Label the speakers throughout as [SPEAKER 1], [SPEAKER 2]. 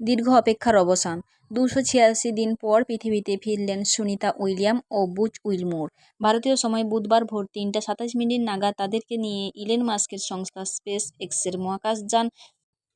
[SPEAKER 1] দীর্ঘ অপেক্ষার অবসান। দুশো ছিয়াশি দিন পর পৃথিবীতে ফিরলেন সুনিতা উইলিয়াম ও বুচ উইলমোর। ভারতীয় সময় বুধবার ভোর তিনটা সাতাশ মিনিট নাগাদ তাদেরকে নিয়ে ইলেন মাস্কের সংস্থা স্পেস এক্সের মহাকাশযান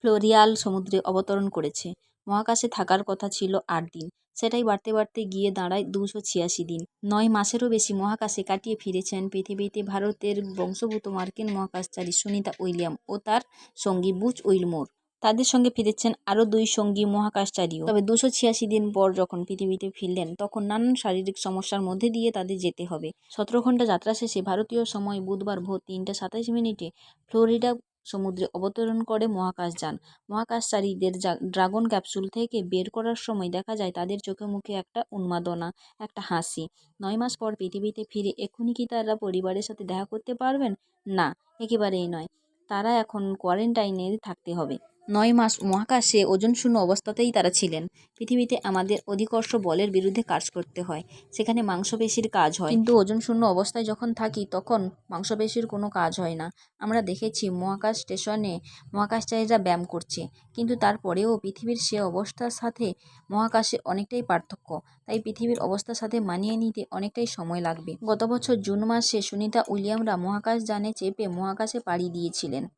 [SPEAKER 1] ফ্লোরিয়াল সমুদ্রে অবতরণ করেছে। মহাকাশে থাকার কথা ছিল আট দিন। সেটাই বাড়তে বাড়তে গিয়ে দাঁড়ায় দুশো ছিয়াশি দিন। নয় মাসেরও বেশি মহাকাশে কাটিয়ে ফিরেছেন পৃথিবীতে ভারতের বংশভূত মার্কিন মহাকাশচারী সুনিতা উইলিয়াম ও তার সঙ্গী বুচ উইলমোর। তাদের সঙ্গে ফিরেছেন আরও দুই সঙ্গী মহাকাশচারীও। তবে দুশো ছিয়াশি দিন পর যখন পৃথিবীতে ফিরলেন, তখন নানান শারীরিক সমস্যার মধ্যে দিয়ে তাদের যেতে হবে। সতেরো ঘণ্টা যাত্রা শেষে ভারতীয় সময় বুধবার ভোর তিনটা সাতাশ মিনিটে ফ্লোরিডা সমুদ্রে অবতরণ করে মহাকাশযান মহাকাশচারীদের ড্রাগন ক্যাপসুল থেকে বের করার সময় দেখা যায় তাদের চোখে মুখে একটা উন্মাদনা, একটা হাসি। নয় মাস পর পৃথিবীতে ফিরে এক্ষুনি কি তারা পরিবারের সাথে দেখা করতে পারবেন? না, একেবারেই নয়। তারা এখন কোয়ারেন্টাইনে থাকতে হবে। নয় মাস মহাকাশে ওজনশূন্য অবস্থাতেই তারা ছিলেন। পৃথিবীতে আমাদের অধিকর্ষ বলের বিরুদ্ধে কাজ করতে হয়। সেখানে মাংসপেশির কাজ হয়। কিন্তু ওজনশূন্য অবস্থায় যখন থাকি, তখন মাংসপেশির কোনো কাজ হয় না। আমরা দেখেছি, মহাকাশ স্টেশনে মহাকাশচারীরা ব্যায়াম করছে। কিন্তু তারপরেও পৃথিবীর সে অবস্থার সাথে মহাকাশে অনেকটাই পার্থক্য। তাই পৃথিবীর অবস্থার সাথে মানিয়ে নিতে অনেকটাই সময় লাগবে। গত বছর জুন মাসে সুনিতা উইলিয়ামরা মহাকাশ মহাকাশযানে চেপে মহাকাশে পাড়ি দিয়েছিলেন।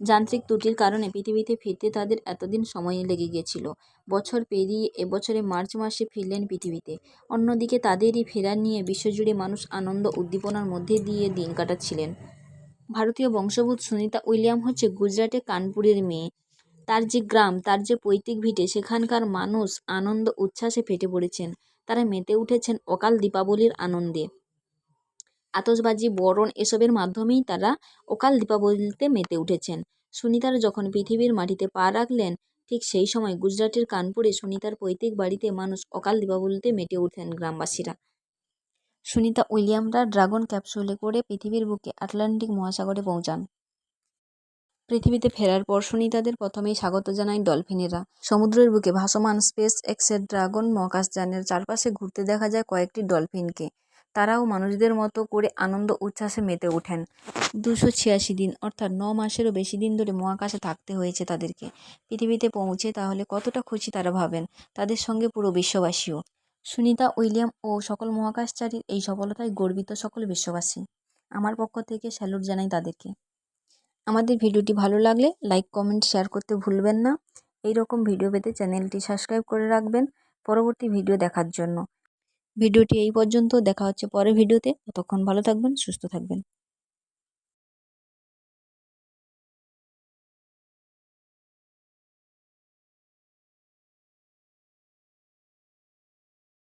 [SPEAKER 1] যান্ত্রিক ত্রুটির কারণে পৃথিবীতে ফিরতে তাদের এতদিন সময় লেগে গিয়েছিল বছর পেরিয়ে এবছরে মার্চ মাসে ফিরলেন পৃথিবীতে। অন্যদিকে তাদেরই ফেরা নিয়ে বিশ্বজুড়ে মানুষ আনন্দ উদ্দীপনার মধ্যে দিয়ে দিন কাটাচ্ছিলেন। ভারতীয় বংশোদ্ভূত সুনিতা উইলিয়াম হচ্ছে গুজরাটে কানপুরের মেয়ে। তার যে গ্রাম, তার যে পৈতৃক ভিটে, সেখানকার মানুষ আনন্দ, উচ্ছ্বাসে ফেটে পড়েছেন। তারা মেতে উঠেছেন অকাল দীপাবলির আনন্দে। আতসবাজি বরণ এসবের মাধ্যমেই তারা অকাল দীপাবলিতে মেতে উঠেছেন। সুনিতার যখন পৃথিবীর মাটিতে পা রাখলেন, ঠিক সেই সময় গুজরাটের কানপুরে সুনিতার পৈতৃক বাড়িতে মানুষ অকাল দীপাবলিতে মেতে উঠেন গ্রামবাসীরা। সুনিতা উইলিয়ামরা ড্রাগন ক্যাপসুলে করে পৃথিবীর বুকে আটলান্টিক মহাসাগরে পৌঁছান। পৃথিবীতে ফেরার পর সুনিতাদের প্রথমেই স্বাগত জানায় ডলফিনেরা। সমুদ্রের বুকে ভাসমান স্পেস এক্সের ড্রাগন মহাকাশযানের চারপাশে ঘুরতে দেখা যায় কয়েকটি ডলফিনকে। তারাও মানুষদের মতো করে আনন্দ উচ্ছ্বাসে মেতে ওঠেন। দুশো ছিয়াশি দিন, অর্থাৎ ন মাসেরও বেশি দিন ধরে মহাকাশে থাকতে হয়েছে তাদেরকে। পৃথিবীতে পৌঁছে তাহলে কতটা খুশি তারা ভাবেন? তাদের সঙ্গে পুরো বিশ্ববাসীও। সুনিতা, উইলিয়াম ও সকল মহাকাশচারীর এই সফলতায় গর্বিত সকল বিশ্ববাসী। আমার পক্ষ থেকে স্যালুট জানাই তাদেরকে। আমাদের ভিডিওটি ভালো লাগলে লাইক, কমেন্ট, শেয়ার করতে ভুলবেন না। এই রকম ভিডিও পেতে চ্যানেলটি সাবস্ক্রাইব করে রাখবেন। পরবর্তী ভিডিও দেখার জন্য। ভিডিওটি এই পর্যন্ত। দেখা হচ্ছে পরের ভিডিওতে। ততক্ষণ ভালো থাকবেন সুস্থ থাকবেন।